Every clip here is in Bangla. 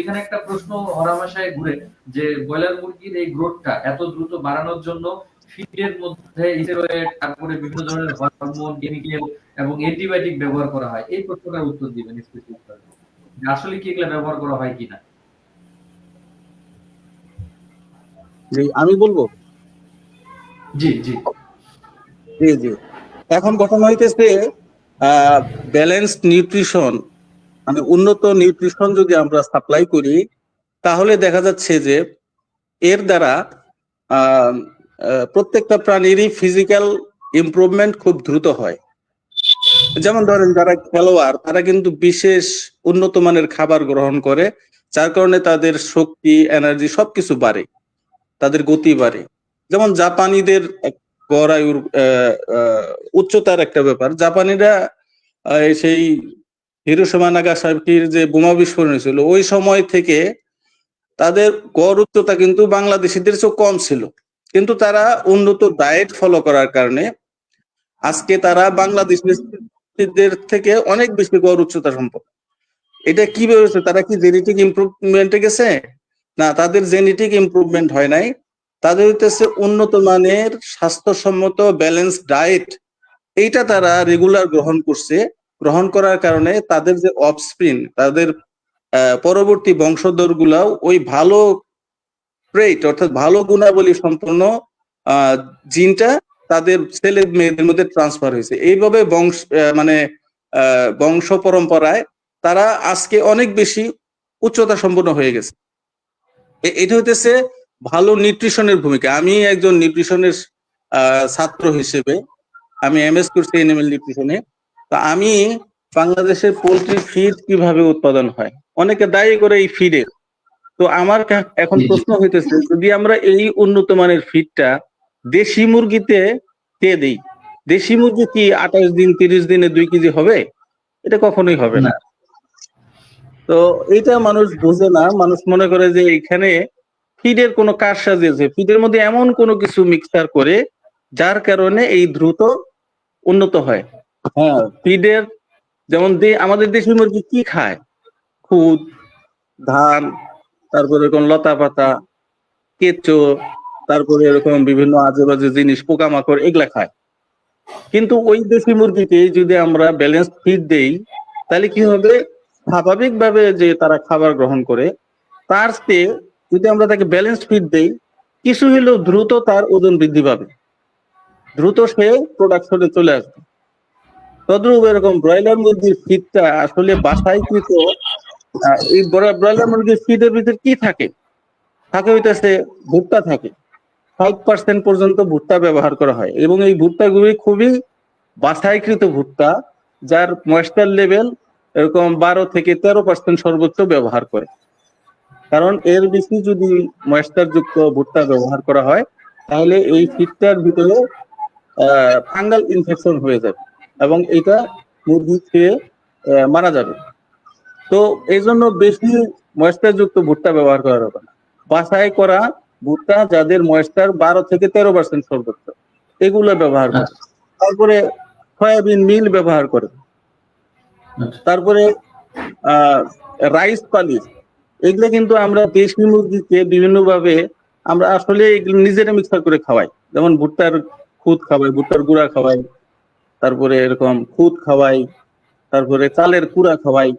এখানে একটা প্রশ্ন হরামাশায় ঘুরে যে ব্রয়লার মুরগির এই গ্রোথটা এত দ্রুত বাড়ানোর জন্য ফিডের মধ্যে স্টেরয়েড তারপরে বিভিন্ন ধরনের হরমোন কেমিক্যাল এবং অ্যান্টিবায়োটিক ব্যবহার করা হয়। এই প্রশ্নটার উত্তর দিবেন স্পেসিফিক আসলে কি এগুলো ব্যবহার করা হয় কিনা? আমি বলব? জি জি। জি জি। এখন ঘটনা হইতেছে ব্যালেন্সড নিউট্রিশন মানে উন্নত নিউট্রিশন যদি আমরা সাপ্লাই করি, তাহলে দেখা যাচ্ছে যে এর দ্বারা প্রত্যেকটা প্রাণীরই ফিজিক্যাল ইমপ্রুভমেন্ট খুব দ্রুত হয়। যেমন ধরেন যারা খেলোয়াড়, তারা কিন্তু বিশেষ উন্নত মানের খাবার গ্রহণ করে, যার কারণে তাদের শক্তি এনার্জি সবকিছু বাড়ে, তাদের গতি বাড়ে। যেমন জাপানিদের গড় আয়ুর উচ্চতার একটা ব্যাপার। জাপানিরা সেই হিরোসীমা নাগাসাকির যে বোমা বিস্ফোরণ হয়েছিল, ওই সময় থেকে তাদের গড় উচ্চতা কিন্তু বাংলাদেশিদের চেয়ে কম ছিল। কিন্তু তারা উন্নত ডায়েট ফলো করার কারণে আজকে তারা বাংলাদেশিদের থেকে অনেক বেশি গড় উচ্চতা সম্পন্ন। এটা কি হয়েছে তারা কি জেনেটিক ইমপ্রুভমেন্টে গেছে? না, তাদের জেনেটিক ইমপ্রুভমেন্ট হয় নাই। তাদের হইতেছে উন্নত মানের স্বাস্থ্যসম্মত ব্যালেন্স ডায়েট এইটা তারা রেগুলার গ্রহণ করছে। গ্রহণ করার কারণে তাদের যে অফস্প্রিন তাদের পরবর্তী বংশধর গুলাও ওই ভালো ট্রেট অর্থাৎ ভালো গুণাবলী সম্পন্ন জিনটা তাদের ছেলে মেয়েদের মধ্যে ট্রান্সফার হয়েছে। এইভাবে বংশ মানে বংশ পরম্পরায় তারা আজকে অনেক বেশি উচ্চতা সম্পন্ন হয়ে গেছে। এটা হইতেছে ভালো নিউট্রিশনের ভূমিকা। আমি একজন নিউট্রিশনের ছাত্র হিসেবে, আমি এমএস করছি এনিমেল নিউট্রিশনে তো আমি বাংলাদেশের পোলট্রি ফিড কীভাবে উৎপাদন হয়? অনেকে দায়ী করে এই ফিডের তো আমার এখন। প্রশ্ন হইতেছে যদি আমরা এই উন্নত মানের ফিডটা দেশি মুরগিতে দিয়ে দিই দেশি মুরগি কি আঠাশ দিন তিরিশ দিনে দুই কেজি হবে? এটা কখনোই হবে না। তো এটা মানুষ বোঝে না মানুষ মনে করে যে এখানে ফিডের কোনো কারসাজি আছে ফিডের মধ্যে এমন কোনো কিছু মিক্সার করে যার কারণে এই দ্রুত উন্নত হয়। হ্যাঁ ফিডের যেমন আমাদের দেশি মুরগি কি খায়? খুদ, ধান, তারপরে এরকম লতা পাতা কেঁচো, তারপরে এরকম বিভিন্ন আজে বাজে জিনিস, পোকামাকড়, এগুলা খায়। কিন্তু ওই দেশি মুরগিকে যদি আমরা ব্যালেন্স ফিড দেই, তাহলে কি হবে? স্বাভাবিকভাবে যে তারা খাবার গ্রহণ করে, তার চেয়ে যদি আমরা তাকে ব্যালেন্স ফিড দেই, কিছু হলেও দ্রুত তার ওজন বৃদ্ধি পাবে। দ্রুত সে প্রোডাকশনে চলে আসবে। তদ্রুপ এরকম ব্রয়লার মুরগির ফিডটা আসলে বাসায় কিন্তু এই ব্রয়লার মুরগির ফিডের ভিতরে কি থাকে? থাকে হইতেছে ভুট্টা থাকে। ফাইভ পার্সেন্ট পর্যন্ত ভুট্টা ব্যবহার করা হয় এবং এই ভুট্টাগুলি খুবই বাছাইকৃত ভুট্টা, যার ময়েশ্চার লেভেল এরকম বারো থেকে তেরো পার্সেন্ট সর্বোচ্চ ব্যবহার করে। কারণ এর বেশি যদি ময়েশ্চার যুক্ত ভুট্টা ব্যবহার করা হয়, তাহলে এই ফিডটার ভিতরে ফাঙ্গাল ইনফেকশন হয়ে যাবে। এবং এটা মুরগি খেয়ে মারা যাবে। তো এই জন্য বেশি ময়েশ্চার যুক্ত ভুট্টা ব্যবহার করা হবে না। বাছাই করা ভুট্টা যাদের ময়েশ্চার বারো থেকে তেরো পার্সেন্ট সর্বোচ্চ এগুলো ব্যবহার করে। তারপরে সয়াবিন মিল ব্যবহার করে। আচ্ছা। তারপরে রাইস পালিশ এগুলো কিন্তু আমরা দেশি মুরগিকে বিভিন্ন ভাবে আমরা আসলে এগুলো নিজেরা মিক্সার করে খাওয়াই। যেমন ভুট্টার খুদ খাওয়াই ভুট্টার গুঁড়া খাওয়াই। তারপরে এরকম খুদ খাওয়াই, তারপরে চালের কুড়া খাওয়াই,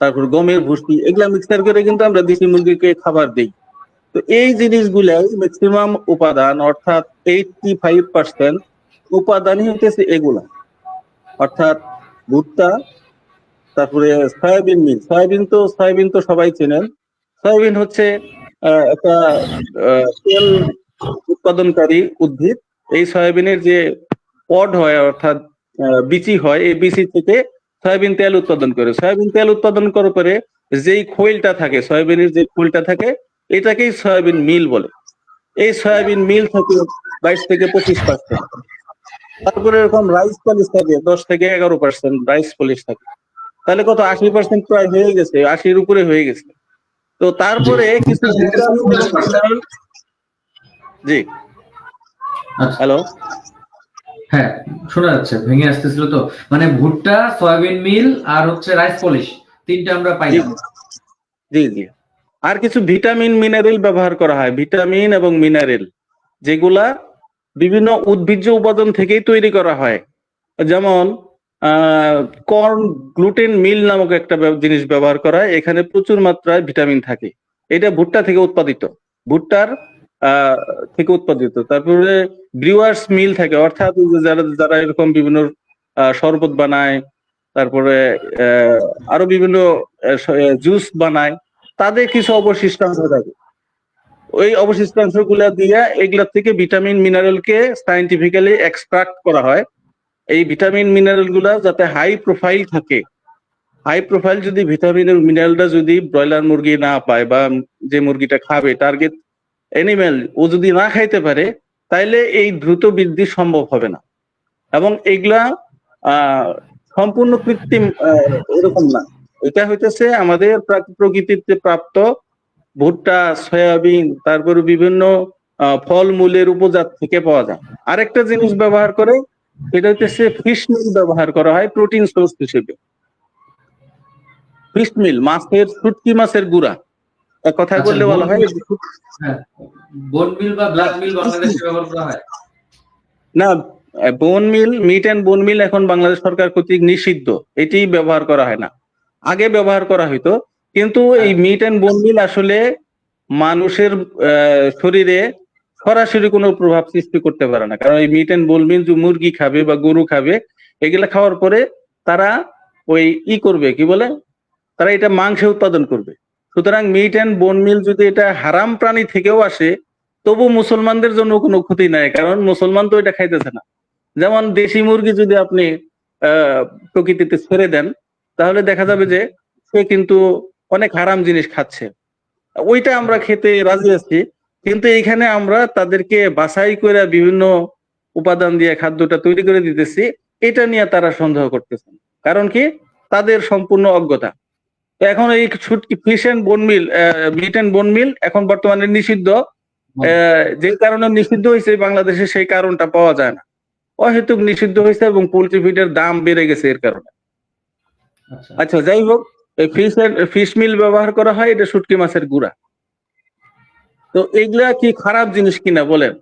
তারপর গমের ভুসি এগুলা মিক্সার করে কিন্তু আমরা দেশি মুরগিকে খাবার দিই। তো এই জিনিসগুলাই ম্যাক্সিমাম উপাদান, অর্থাৎ এইটটি ফাইভ পার্সেন্ট উপাদানই হইতেছে এগুলা। অর্থাৎ ভুট্টা, তারপরে সয়াবিন মিল। সয়াবিন তো সয়াবিন তো সবাই চেনেন। সয়াবিন হচ্ছে একটা তেল উৎপাদনকারী উদ্ভিদ। এই সয়াবিনের যে পড হয় অর্থাৎ বিচি হয় এই বিচি থেকে সয়াবিন তেল উৎপাদন করে। সয়াবিন তেল উৎপাদন করার পরে যেই খৈলটা থাকে সয়াবিনের যে খৈলটা থাকে এটাকেই সয়াবিন মিল বলে। এই সয়াবিন মিল থাকে বাইশ থেকে পঁচিশ পার্সেন্ট তারপরে এরকম রাইস পলিশ থাকে দশ থেকে এগারো পার্সেন্ট রাইস পলিশ থাকে। তাহলে কত? আশি পার্সেন্ট প্রায় হয়ে গেছে আশির উপরে হয়ে গেছে। তো তারপরে কিছু মিনারেল জি। আচ্ছা হ্যালো? হ্যাঁ শোনা যাচ্ছে, ভেঙে আসতেছিল তো। মানে ভুট্টা, সয়াবিন মিল আর হচ্ছে রাইস পলিশ, তিনটা আমরা পাইলাম। জি জি আর কিছু ভিটামিন, মিনারেল ব্যবহার করা হয়, ভিটামিন এবং মিনারেল, যেগুলা বিভিন্ন উদ্ভিজ্জ উপাদান থেকেই তৈরি করা হয়। যেমন কর্ন গ্লুটেন মিল নামক একটা জিনিস ব্যবহার করা হয়, এখানে প্রচুর মাত্রায় ভিটামিন থাকে। এটা ভুট্টা থেকে উৎপাদিত। ভুট্টার থেকে উৎপাদিত। তারপরে ব্রিওয়ার্স মিল থাকে, অর্থাৎ যারা যারা এরকম বিভিন্ন শরবত বানায়, তারপরে আরও বিভিন্ন জুস বানায়, তাদের কিছু অবশিষ্টাংশ থাকে। ওই অবশিষ্টাংশগুলা দিয়ে এগুলা থেকে ভিটামিন মিনারেলকে সাইন্টিফিক্যালি এক্সট্রাক্ট করা হয়। এই ভিটামিন মিনারেলগুলা যাতে হাই প্রোফাইল থাকে। হাই প্রোফাইল যদি ভিটামিন মিনারেলটা যদি ব্রয়লার মুরগি না পায় বা যে মুরগিটা খাবে টার্গেট এনিম্যাল ও যদি না খাইতে পারে, তাইলে এই দ্রুত বৃদ্ধি সম্ভব হবে না। এবং এগুলা সম্পূর্ণ কৃত্রিম এরকম না। এটা হইতেছে আমাদের প্রকৃতিতে প্রাপ্ত ভুট্টা, সয়াবিন, তারপরে বিভিন্ন ফলমূলের উপজাত থেকে পাওয়া যায়। আরেকটা জিনিস ব্যবহার করে, সেটা হচ্ছে ফিশ মিল ব্যবহার করা হয় প্রোটিন সোর্স হিসেবে। ফিশ মিল মাছের, শুটকি মাছের গুঁড়া। কথায় আচ্ছা, বললে বলা হয়? হ্যাঁ বোন মিল বা ব্লাড মিল বাংলাদেশে ব্যবহার করা হয়? না বোন মিল মিট অ্যান্ড বোন মিল এখন বাংলাদেশ সরকার কর্তৃক নিষিদ্ধ। এটি ব্যবহার করা হয় না। আগে ব্যবহার করা হইতো কিন্তু এই মিট অ্যান্ড বোন মিল আসলে মানুষের শরীরে সরাসরি কোনো প্রভাব সৃষ্টি করতে পারে না। কারণ এই মিট অ্যান্ড বোন মিল যে মুরগি খাবে বা গরু খাবে এগুলা খাওয়ার পরে তারা ওই ই করবে কি বলে? তারা এটা মাংস উৎপাদন করবে। সুতরাং মিট অ্যান্ড বোন মিল যদি এটা হারাম প্রাণী থেকেও আসে, তবু মুসলমানদের জন্য কোনো ক্ষতি নাই, কারণ মুসলমান তো এটা খাইতেছে না। যেমন দেশি মুরগি যদি আপনি প্রকৃতিতে ছেড়ে দেন, তাহলে দেখা যাবে যে সে কিন্তু অনেক হারাম জিনিস খাচ্ছে। ওইটা আমরা খেতে রাজি আছি, কিন্তু এখানে আমরা তাদেরকে বাছাই করে বিভিন্ন উপাদান দিয়ে খাদ্যটা তৈরি করে দিতেছি, এটা নিয়ে তারা সন্দেহ করতেছেন। কারণ কি? তাদের সম্পূর্ণ অজ্ঞতা। এখন এই ছুটকি ফিশ এন্ড বোন মিল মিট এন্ড বোন মিল এখন বর্তমানে নিষিদ্ধ। যে কারণে নিষিদ্ধ হয়েছে বাংলাদেশে সেই কারণটা পাওয়া যায় না। অহেতুক নিষিদ্ধ হয়েছে এবং পোল্ট্রি ফিডের দাম বেড়ে গেছে এর কারণে। আচ্ছা। আচ্ছা যাই হোক ফিশ ফিশ মিল ব্যবহার করা হয় এটা শুটকি মাছের গুড়া। তো এগুলা কি খারাপ জিনিস কিনা বলেন?